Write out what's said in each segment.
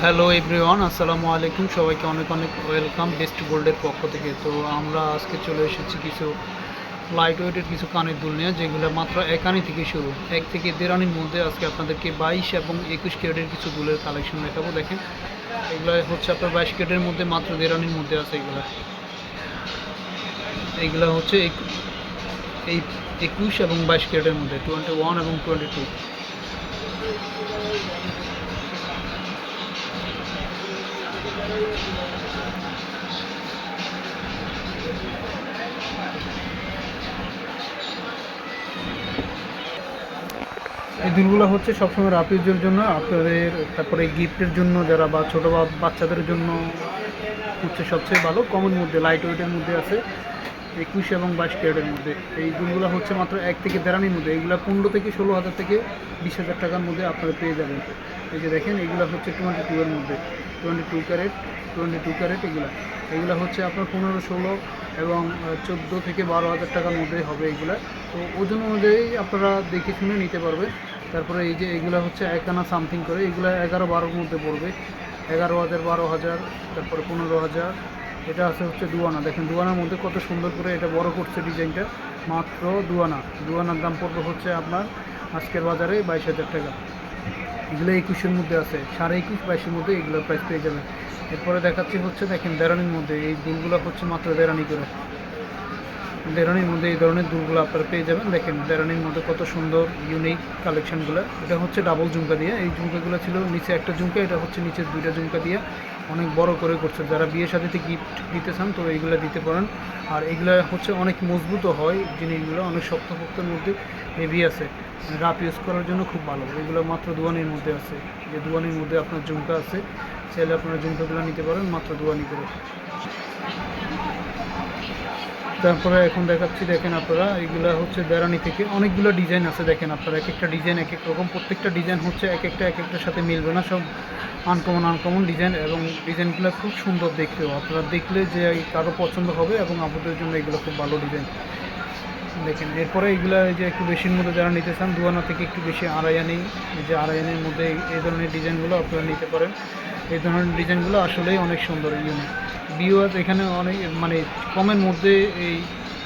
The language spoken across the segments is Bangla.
হ্যালো এভরিওয়ান আসসালামু আলাইকুম। সবাইকে অনেক অনেক ওয়েলকাম বেস্ট গোল্ডের পক্ষ থেকে। তো আমরা আজকে চলে এসেছি কিছু লাইট ওয়েটের কিছু কানের দুল নিয়ে, যেগুলো মাত্র একানি থেকে শুরু। এক থেকে দেড়ানির মধ্যে আজকে আপনাদেরকে বাইশ এবং একুশ ক্যারেটের কিছু দুলের কালেকশন দেখাবো। দেখেন, এগুলো হচ্ছে আপনার বাইশ ক্যারেটের মধ্যে মাত্র দেড়ানির মধ্যে আছে এগুলো। এইগুলো হচ্ছে এক- এই একুশ এবং বাইশ ক্যারেটের মধ্যে টোয়েন্টি ওয়ান এবং টোয়েন্টি টু এই দিনগুলো হচ্ছে সবসময় রাপিজের জন্য, আপনাদের তারপরে গিফটের জন্য যারা বা ছোটো বাচ্চাদের জন্য হচ্ছে সবচেয়ে ভালো। কমন মধ্যে লাইট ওয়েটের মধ্যে আছে। একুশ এবং বাইশ ক্যারেটের মধ্যে। এই দুলগুলো হচ্ছে মাত্র এক থেকে দেড়ানির মধ্যে। এইগুলো পনেরো থেকে ষোলো হাজার থেকে বিশ হাজার টাকার মধ্যে আপনারা পেয়ে যাবেন। এই যে দেখেন, এগুলো হচ্ছে টোয়েন্টি টু এর মধ্যে। Twenty two carat, twenty two carat এগুলো। এগুলো হচ্ছে আপনার পনেরো, ষোলো এবং চোদ্দ থেকে বারো হাজার টাকার মধ্যে হবে এগুলো। তো ওজন অনুযায়ী আপনারা দেখে শুনে নিতে পারবেন তারপরে এই যে এগুলো হচ্ছে এক আনা সামথিং করে। এগুলো এগারো বারোর মধ্যে পড়বে। এগারো হাজার, বারো হাজার, তারপরে পনেরো হাজার এটা আছে হচ্ছে দুয়ানা। দেখেন দুয়ানার মধ্যে কত সুন্দর করে এটা বড় করছে ডিজাইনটা। মাত্র দুয়ানা। দুয়ানার দাম পড়বে হচ্ছে আপনার আজকের বাজারে বাইশ হাজার টাকা। এগুলো একুশের মধ্যে আছে। সাড়ে একুশ, বাইশের মধ্যে এগুলোর প্রাইস পেয়ে যাবেন। এরপরে দেখাচ্ছি হচ্ছে, দেখেন দেরানির মধ্যে। এই দুলগুলো হচ্ছে মাত্র দেরানি করে। দেরানির মধ্যে এই ধরনের দুলগুলো আপনারা পেয়ে যাবেন। দেখেন দেরানির মধ্যে কত সুন্দর ইউনিক কালেকশনগুলো এটা হচ্ছে ডাবল ঝুমকা দিয়ে। এই ঝুমকাগুলো ছিল নিচে একটা ঝুমকা, এটা হচ্ছে নিচে দুইটা ঝুমকা দিয়ে। অনেক বড় করে করছে। যারা বিয়ের সাথে গিফট দিতে চান, তো এইগুলো দিতে পারেন। আর এগুলো হচ্ছে অনেক মজবুতও হয় জিনিসগুলো, অনেক শক্ত শক্তের মধ্যে হেভি আছে। রাফ ইউজ করার জন্য খুব ভালো। এগুলো মাত্র দুয়ানির মধ্যে আছে। যে দুয়ানির মধ্যে আপনার ঝুমকা আছে, চাইলে আপনারা ঝুমকাগুলো নিতে পারেন, মাত্র দুয়ানি করে। তারপরে এখন দেখাচ্ছি, দেখেন আপনারা, এগুলা হচ্ছে বেড়ানি থেকে অনেকগুলো ডিজাইন আছে। দেখেন আপনারা, এক একটা ডিজাইন এক এক রকম। প্রত্যেকটা ডিজাইন হচ্ছে এক একটা, এক একটার সাথে মিলবে না। সব আনকমন আনকমন ডিজাইন এবং ডিজাইনগুলো খুব সুন্দর দেখতেও আপনারা দেখলে যে কারও পছন্দ হবে এবং আপনাদের জন্য এগুলো খুব ভালো ডিজাইন দেখেন, এরপরে এগুলো যে একটু বেশির মধ্যে যারা নিতে চান, দুয়ানা থেকে একটু বেশি আড়াই যে আড়াই আনির মধ্যে এই- ধরনের ডিজাইনগুলো আপনারা নিতে পারেন। এই ধরনের ডিজাইনগুলো আসলেই অনেক সুন্দর ইউনিক বিওয়াজ এখানে অনেক মানে কমের মধ্যে এই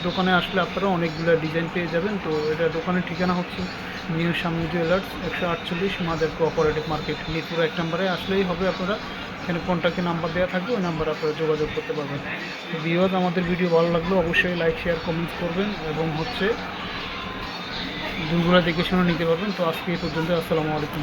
দোকানে আসলে আপনারা অনেকগুলো ডিজাইন পেয়ে যাবেন। তো এটা দোকানের ঠিকানা হচ্ছে নিউ স্বামী জুয়েলার্স একশো আটচল্লিশ মাদের কোঅপারেটিভ মার্কেট মিরপুর এক নম্বরে। আসলেই হবে আপনারা। এখানে কন্ট্যাক্টের নাম্বার দেওয়া থাকবে, ওই নাম্বারে আপনারা যোগাযোগ করতে পারবেন। বিওয়াজ আমাদের ভিডিও ভালো লাগলে, অবশ্যই লাইক শেয়ার কমেন্ট করবেন এবং হচ্ছে দুগুলো দেখে শুনে নিতে পারবেন। তো আজকে এই পর্যন্ত আসসালামু আলাইকুম।